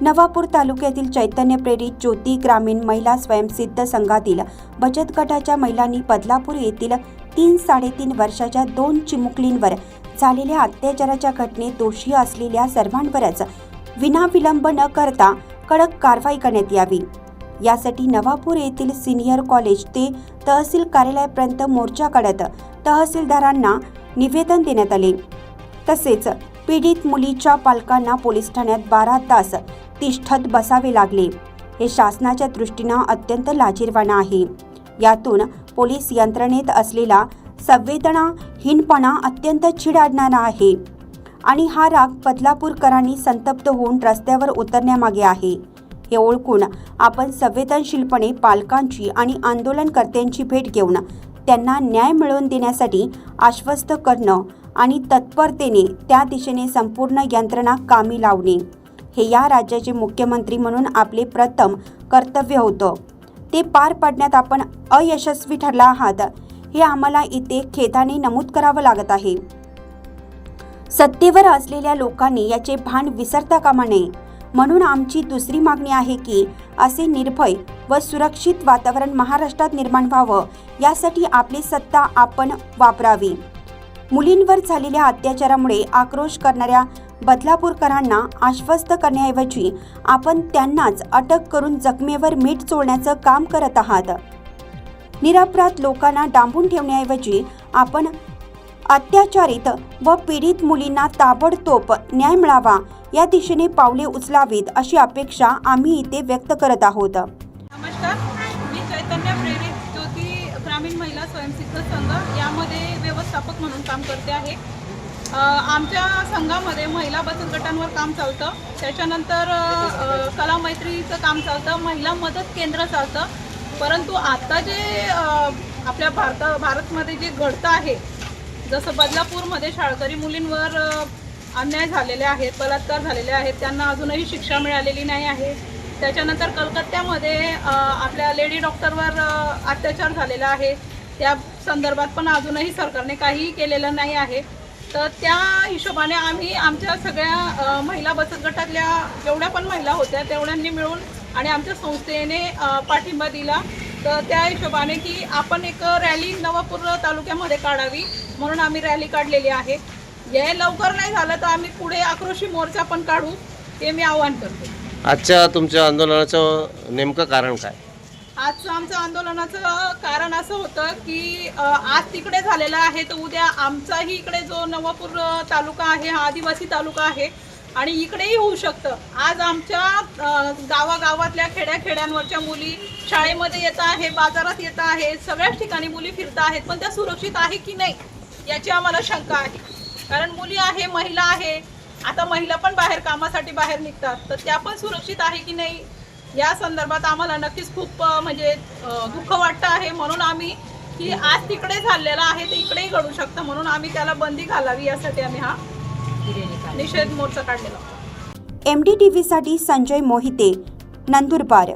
नवापूर तालुक्यातील चैतन्य प्रेरित ज्योती ग्रामीण महिला स्वयंसिद्ध संघातील बचत गटाच्या महिलांनी बदलापूर येथील तीन साडेतीन वर्षाच्या दोन चिमुकलींवर झालेल्या अत्याचाराच्या घटनेत दोषी असलेल्या सर्वांवरच विनाविलंब न करता कडक कारवाई करण्यात यावी. यासाठी नवापूर येथील सिनियर कॉलेज ते तहसील कार्यालयापर्यंत मोर्चा काढत तहसीलदारांना निवेदन देण्यात आले. तसेच पीडित मुलीच्या पालकांना पोलीस ठाण्यात बारा तास तिष्ठत बसावे लागले. हे शासनाच्या दृष्टीनं अत्यंत लाजीरवाणं आहे. यातून पोलीस यंत्रणेत असलेला संवेदनाहीनपणा अत्यंत चिडाडणारा आहे. आणि हा राग बदलापूरकरांनी संतप्त होऊन रस्त्यावर उतरण्यामागे आहे. हे ओळखून आपण संवेदनशीलपणे पालकांची आणि आंदोलनकर्त्यांची भेट घेऊन त्यांना न्याय मिळवून देण्यासाठी आश्वस्त करणं आणि तत्परतेने त्या दिशेने संपूर्ण यंत्रणा कामी लावणे. हे या राज्याचे मुख्यमंत्री म्हणून आपले प्रथम कर्तव्य होतं. ते पार पाडण्यात आपण अयशस्वी ठरला आहात हे आम्हाला इथे खेदाने नमूद करावं लागत आहे. सत्तेवर असलेल्या लोकांनी याचे भान विसरता कामा नये. म्हणून आमची दुसरी मागणी आहे की असे निर्भय व सुरक्षित वातावरण महाराष्ट्रात निर्माण व्हावं यासाठी आपली सत्ता आपण वापरावी. मुलींवर झालेल्या अत्याचारामुळे आक्रोश करणाऱ्या बदलापूरकरांना आश्वस्त करण्याऐवजी आपण त्यांनाच अटक करून जखमेवर मीठ चोळण्याचं काम करत आहात. निरपराध लोकांना डांबून ठेवण्याऐवजी आपण अत्याचारित व पीडित मुलींना ताबडतोब न्याय मिळावा या दिशेने पावले उचलावीत अशी अपेक्षा आम्ही इथे व्यक्त करत आहोत. नमस्कार मी चैतन्य प्रेरित महिला स्वयंसिद्ध संघ यामध्ये व्यवस्थापक म्हणून काम करते आहे. आमच्या संघामध्ये महिला बचत गटांवर काम चालतं. त्याच्यानंतर कला मैत्रीचं काम चालतं महिला मदत केंद्र चालतं. परंतु आता जे आपल्या भारता भारतमध्ये जे घडतं आहे जसं बदलापूरमध्ये शाळकरी मुलींवर अन्याय झालेले आहेत बलात्कार झालेले आहेत त्यांना अजूनही शिक्षा मिळालेली नाही आहे. त्याच्यानंतर कलकत्त्यामध्ये आपल्या लेडी डॉक्टरवर अत्याचार झालेला आहे. त्या संदर्भात पण अजूनही सरकारने काहीही केलेलं नाही आहे. तर त्या हिशोबाने आम्ही आमच्या सगळ्या महिला बचत गटातल्या जेवढ्या पण महिला होत्या तेवढ्यांनी मिळून आणि आमच्या संस्थेने पाठिंबा दिला. तर त्या हिशोबाने की आपण एक रॅली नवापूर तालुक्यामध्ये काढावी म्हणून आम्ही रॅली काढलेली आहे. हे लवकर नाही झालं तर आम्ही पुढे आक्रोशी मोर्चा पण काढू ते मी आवाहन करते. आजच्या तुमच्या आंदोलनाचं नेमकं कारण काय? आजचं आमचं आंदोलनाचं कारण असं होतं की अ, आज तिकडे झालेलं आहे तर उद्या आमचाही इकडे जो नवापूर अ, तालुका आहे हा आदिवासी तालुका आहे आणि इकडेही होऊ शकतं. आज आमच्या अ, गावागावातल्या खेड्याखेड्यांवरच्या मुली शाळेमध्ये येत आहे बाजारात येत आहे सगळ्याच ठिकाणी मुली फिरत आहेत पण त्या सुरक्षित आहे की नाही याची आम्हाला शंका आहे. कारण मुली आहे महिला आहे आता महिला पण बाहेर कामासाठी बाहेर निघतात. तर त्या पण सुरक्षित आहे की नाही? या संदर्भात आम्हाला नक्कीच खूप म्हणजे दुःख वाटतं आहे. म्हणून आम्ही की आज तिकडे झालेलं आहे ते इकडेही घडू शकतं. म्हणून आम्ही त्याला बंदी घालावी यासाठी आम्ही हा निषेध मोर्चा काढलेला. एम डी टी व्हीसाठी संजय मोहिते नंदुरबार.